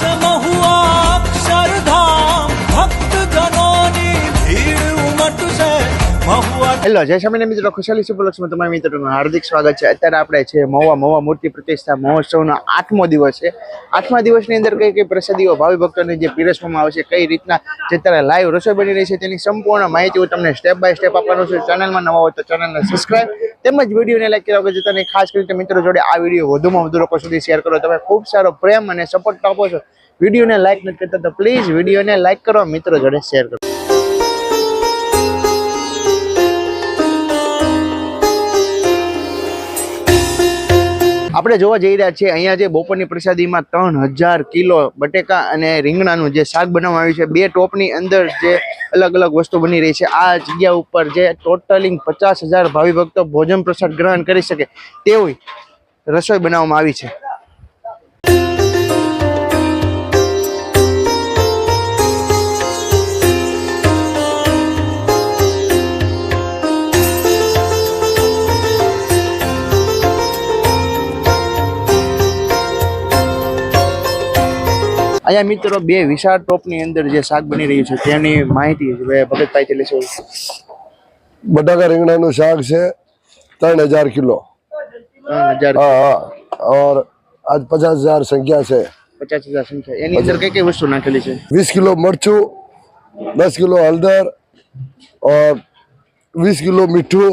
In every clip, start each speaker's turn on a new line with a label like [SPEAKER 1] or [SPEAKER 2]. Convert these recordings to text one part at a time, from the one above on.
[SPEAKER 1] છે મહુઆ
[SPEAKER 2] હેલો, જય સ્વામિનારાયણ મિત્રો. ખુશાલી સુપલક્ષમાં તમારા મિત્રોનું હાર્દિક સ્વાગત છે. અત્યારે આપણે છે મહુવા મહુવા મૂર્તિ પ્રતિષ્ઠા મહોત્સવનો આઠમો દિવસ છે. આઠમા દિવસની અંદર કઈ કઈ પ્રસાદીઓ ભાવિ ભક્તોને જે પીરસવામાં આવે છે, કઈ રીતના જે અત્યારે લાઈવ રસોઈ બની રહી છે તેની સંપૂર્ણ માહિતી હું તમને સ્ટેપ બાય સ્ટેપ આપવાનું છું. ચેનલમાં નવા હોય તો ચેનલને સબસ્ક્રાઈબ તેમજ વિડીયોને લાઈક કર્યા વગર જતા ખાસ કરીને મિત્રો જોડે આ વીડિયો વધુમાં વધુ લોકો સુધી શેર કરો. તમે ખૂબ સારો પ્રેમ અને સપોર્ટ આપો છો. વિડીયોને લાઈક નથી કરતા તો પ્લીઝ વિડીયોને લાઈક કરો, મિત્રો જોડે શેર કરો. આપણે જોવા જઈ રહ્યા છીએ, અહીંયા જે બપોરની પ્રસાદીમાં ત્રણ હજાર કિલો બટેકા અને રીંગણાનું જે શાક બનાવવામાં આવ્યું છે, બે ટોપની અંદર જે અલગ અલગ વસ્તુ બની રહી છે. આ જગ્યા ઉપર જે ટોટલિંગ પચાસ હજાર ભાવિ ભક્તો ભોજન પ્રસાદ ગ્રહણ કરી શકે તેવી રસોઈ બનાવવામાં આવી છે. અહીંયા મિત્રો બે વિશાળ ટોપની અંદર જે શાક બની રહ્યું છે તેની માહિતી ભગતભાઈથી લેશો
[SPEAKER 3] બટાકા રીંગણાનું શાક છે ત્રણ હજાર કિલો. હા હા. ઓર આજ
[SPEAKER 2] પચાસ હજાર સંખ્યા છે. કઈ કઈ વસ્તુ નાખેલી છે?
[SPEAKER 3] વીસ કિલો મરચું દસ કિલો હળદર ઓર વીસ કિલો મીઠું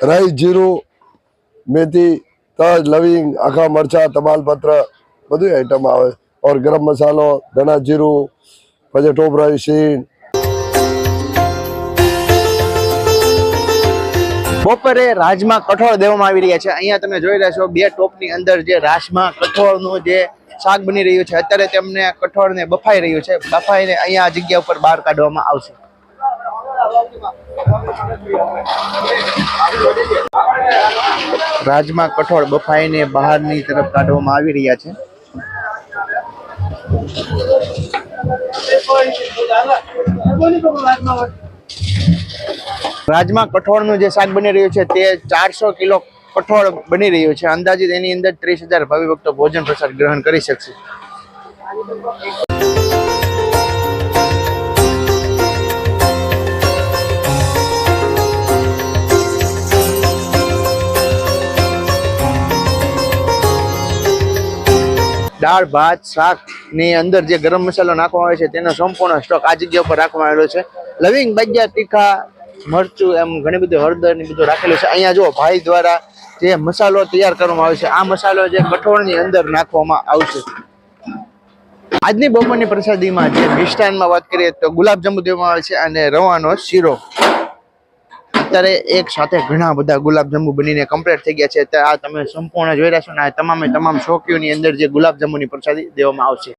[SPEAKER 3] રાઈ જીરું મેથી તજ લવિંગ આખા મરચા તમાલપત્ર બધું આઈટમ આવે. और ગરમ મસાલો धना જીરું પછી ટોપરાઈ સીણ
[SPEAKER 2] બપોરે રાજમાં કઠોળ દેવામાં આવી રહ્યા છે. અહીંયા તમે જોઈ રહ્યા છો, બે ટોપની અંદર જે રાજમાં કઠોળનું જે શાક બની રહ્યું છે, અત્યારે તેમને કઠોળને બફાઈ રહ્યું છે. બફાઈને અહીંયા આ જગ્યા ઉપર બહાર કાઢવામાં આવશે. રાજમાં કઠોળ બફાઈને બહારની તરફ કાઢવામાં આવી રહ્યા છે. રાજમાં કઠોળનું જે શાક બની રહ્યું છે તે ચારસો કિલો કઠોળ બની રહ્યું છે. અંદાજિત એની અંદર ત્રીસ હજાર ભાવિ ભક્તો ભોજન પ્રસાદ ગ્રહણ કરી શકશે. દાળ, ભાત, શાકની અંદર જે ગરમ મસાલો નાખવામાં આવે છે, તેનો સંપૂર્ણ સ્ટોક આ જગ્યા ઉપર રાખવામાં આવેલો છે. લવિંગ ભજીયા તીખા, મરચું, એમ ઘણી બધી હળદર ને બધું રાખેલું છે. અહીંયા જો ભાઈ દ્વારા જે મસાલો તૈયાર કરવામાં આવે છે, આ મસાલો જે કઠોળની અંદર નાખવામાં આવશે. આજની બપોરની પ્રસાદીમાં જે મિષ્ટાનમાં વાત કરીએ તો ગુલાબજાંબુ દેવામાં આવે છે અને રવાનો શીરો. અત્યારે એક સાથે ઘણા બધા ગુલાબજાંબુ બનીને કમ્પ્લીટ થઈ ગયા છે. આ તમે સંપૂર્ણ જોઈ રહ્યા છો ને આ તમામે તમામ શોખીઓની અંદર જે ગુલાબજાંબુની પ્રસાદી દેવામાં આવશે.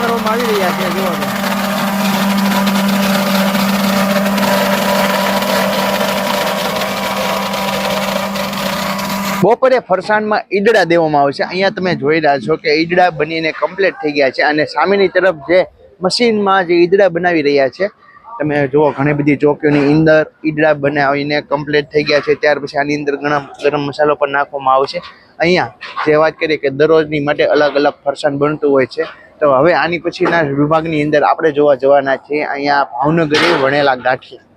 [SPEAKER 2] કરવામાં આવી રહ્યા છે જુઓ બપોરે ફરસાણમાં ઈદડા દેવામાં આવશે અહીંયા તમે જોઈ રહ્યા છો કે ઈદડા બનીને કમ્પ્લીટ થઈ ગયા છે અને સામેની તરફ જે મશીનમાં જે ઈદડા બનાવી રહ્યા છે, તમે જુઓ ઘણી બધી ચોકીઓની અંદર ઈદડા બનાવીને કમ્પ્લીટ થઈ ગયા છે. ત્યાર પછી આની અંદર ઘણા ગરમ મસાલો પણ નાખવામાં આવશે અહીંયા જે વાત કરીએ કે દરરોજની માટે અલગ અલગ ફરસાણ બનતું હોય છે. તો હવે આની પછીના વિભાગની અંદર આપણે જોવા જવાના છીએ. અહીંયા ભાવનગરી વણેલા ગાંઠિયા.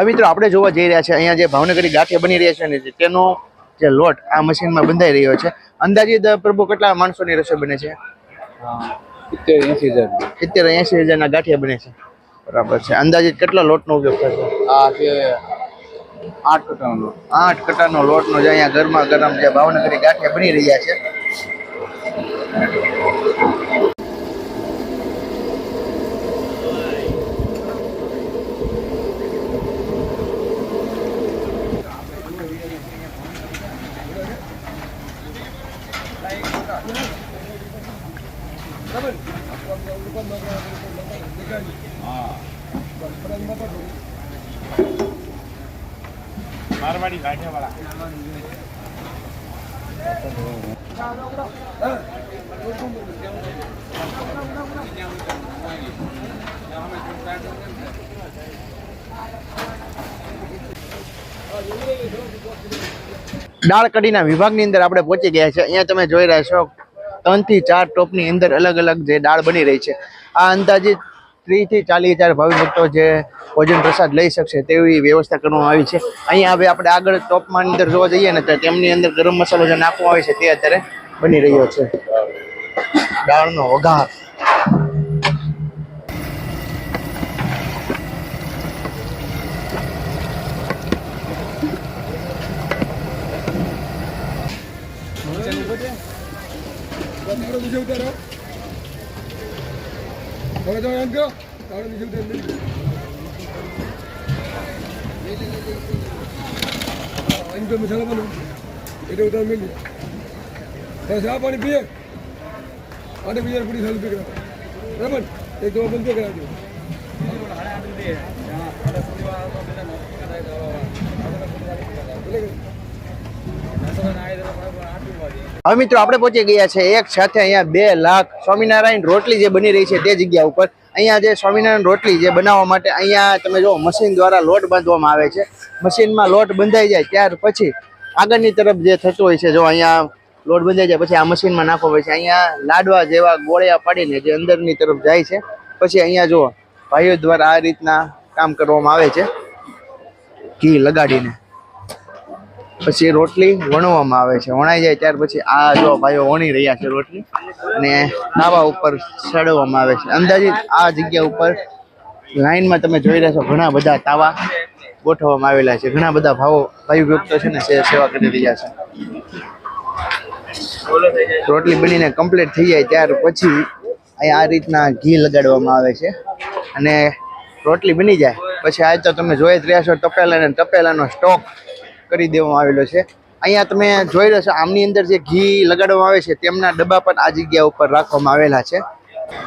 [SPEAKER 2] હવે મિત્રો આપણે જોવા જઈ રહ્યા છે અહીંયા જે ભાવનગરી ગાંઠિયા બની રહ્યા છે ને તેનો જે લોટ આ મશીનમાં બંધાઈ રહ્યો છે. અંદાજિત પ્રભુ કેટલા માણસોની રસોઈ બને છે?
[SPEAKER 4] સિત્તેર એંસી હજાર.
[SPEAKER 2] સિત્તેર એંસી હજારના ગાંઠિયા બને છે. બરાબર છે. અંદાજિત કેટલા લોટનો ઉપયોગ થશે?
[SPEAKER 4] આ છે આઠ કટાનો
[SPEAKER 2] આઠ કટાનો લોટનો જે અહીંયા ગરમા ગરમ જે ભાવનગરી ગાંઠિયા બની રહ્યા છે. દાળ કઢીના વિભાગની અંદર આપણે પહોંચી ગયા છે અહીંયા તમે જોઈ રહ્યા છો ત્રણથી ચાર ટોપની અંદર અલગ અલગ જે દાળ બની રહી છે. આ અંદાજિત ત્રીસથી ચાલીસ હજાર ભાવિ ભક્તો જે ભોજન પ્રસાદ લઈ શકશે તેવી વ્યવસ્થા કરવામાં આવી છે. અહીંયા હવે આપણે આગળ ટોપમાં અંદર જોવા જઈએ ને તો તેમની અંદર ગરમ મસાલો જે નાખવામાં આવે છે તે અત્યારે બની રહ્યો છે. દાળનો વઘાર.
[SPEAKER 3] 과장한가? 다른 이상 됐는데. 인도 미사람은 이러다
[SPEAKER 4] 밀리. 다시 아빠니 비에. 아니 비에 우리 살리 비그라. 여러분, 이 도움은 비그라. 나서가 나
[SPEAKER 2] હવે મિત્રો, આપણે પહોંચી ગયા છે એક સાથે અહીંયા બે લાખ સ્વામિનારાયણ રોટલી જે બની રહી છે તે જગ્યા ઉપર. અહીંયા જે સ્વામિનારાયણ રોટલી જે બનાવવા માટે અહીંયા તમે જો મશીન દ્વારા લોટ બાંધવામાં આવે છે. મશીનમાં લોટ બંધાઈ જાય ત્યાર પછી આગળની તરફ જે થતું હોય છે, જો અહીંયા લોટ બંધાઈ જાય પછી આ મશીનમાં નાખવો હોય છે. અહીંયા લાડવા જેવા ગોળિયા પાડીને જે અંદરની તરફ જાય છે. પછી અહીંયા જો ભાઈઓ દ્વારા આ રીતના કામ કરવામાં આવે છે. ઘી લગાડીને. પછી રોટલી વણવામાં આવે છે. વણાઈ જાય ત્યાર પછી આ જો ભાઈઓ વણી રહ્યા છે રોટલી અને તાવા ઉપર ચડવામાં આવે છે. અંદાજિત આ જગ્યા ઉપર લાઈનમાં તમે જોઈ રહ્યા છો ઘણા બધા તાવા ગોઠવવામાં આવેલા છે. ઘણા બધા ભાવો, ભાઈ ભક્તો છે ને સેવા કરી રહ્યા છે. રોટલી બનીને કમ્પ્લીટ થઈ જાય ત્યાર પછી આ રીતના ઘી લગાડવામાં આવે છે. અને રોટલી બની જાય. પછી આ તો તમે જોઈ જ રહ્યા છો તપેલા અને તપેલાનો સ્ટોક કરી દેવામાં આવેલો છે. અહીંયા તમે જોઈ રહ્યા છો, આમની અંદર જે ઘી લગાડવામાં આવે છે, તેમના ડબ્બા પણ આ જગ્યા ઉપર રાખવામાં આવેલા છે.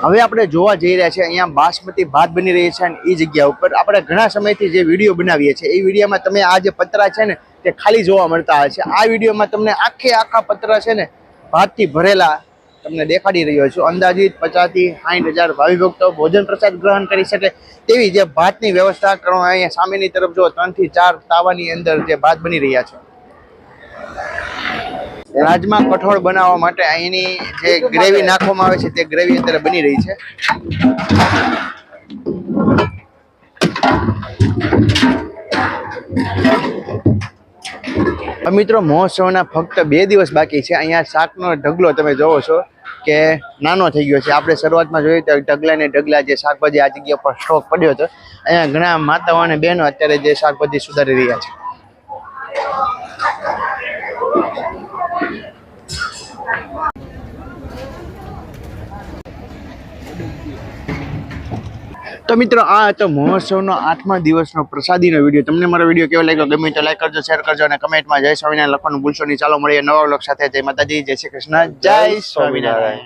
[SPEAKER 2] હવે આપણે જોવા જઈ રહ્યા છીએ, અહીંયા બાસમતી ભાત બની રહી છે અને એ જગ્યા ઉપર. આપણે ઘણા સમયથી જે વીડિયો બનાવીએ છીએ, એ વિડીયોમાં તમે આ જે પતરા છે ને, તે ખાલી જોવા મળતા હોય છે. આ વિડીયોમાં તમને આખે આખા પતરા છે ને, ભાતથી ભરેલા તમને દેખાડી રહ્યો છું. અંદાજિત પચાસથી સાઠ હજાર ભાવિ ભક્તો ભોજન પ્રસાદ ગ્રહણ કરી શકે તેવી જે ભાતની વ્યવસ્થા કરવામાં અહીંયા સામેની તરફ જો ત્રણથી ચાર તાવાની અંદર જે ભાત બની રહ્યા છે. રાજમા કઠોળ બનાવવા માટે અહીંની જે ગ્રેવી નાખવામાં આવે છે તે ગ્રેવી અત્યારે બની રહી છે. મિત્રો, મહોત્સવના ફક્ત બે દિવસ બાકી છે. અહીંયા શાકનો ઢગલો તમે જોવો છો. કે નાનો થઈ ગયો છે. આપણે શરૂઆતમાં જોયું તો ઢગલા ને ઢગલા જે શાકભાજી આ જગ્યા પર સ્ટોક પડ્યો હતો. અહીંયા ઘણા માતાઓ અને બહેનો અત્યારે જે શાકભાજી સુધારી રહ્યા છે. તો મિત્રો, આ હતો મહોત્સવનો આઠમા દિવસનો પ્રસાદીનો વીડિયો તમને મારો વીડિયો કેવો લાગ્યો? ગમે તો લાઈક કરજો શેર કરજો અને કમેન્ટમાં જય સ્વામિનારાયણ લખવાનું ભૂલશો નહીં. ચાલો મળીએ નવા વ્લોગ સાથે. જય માતાજી, જય શ્રી કૃષ્ણ. જય સ્વામિનારાયણ.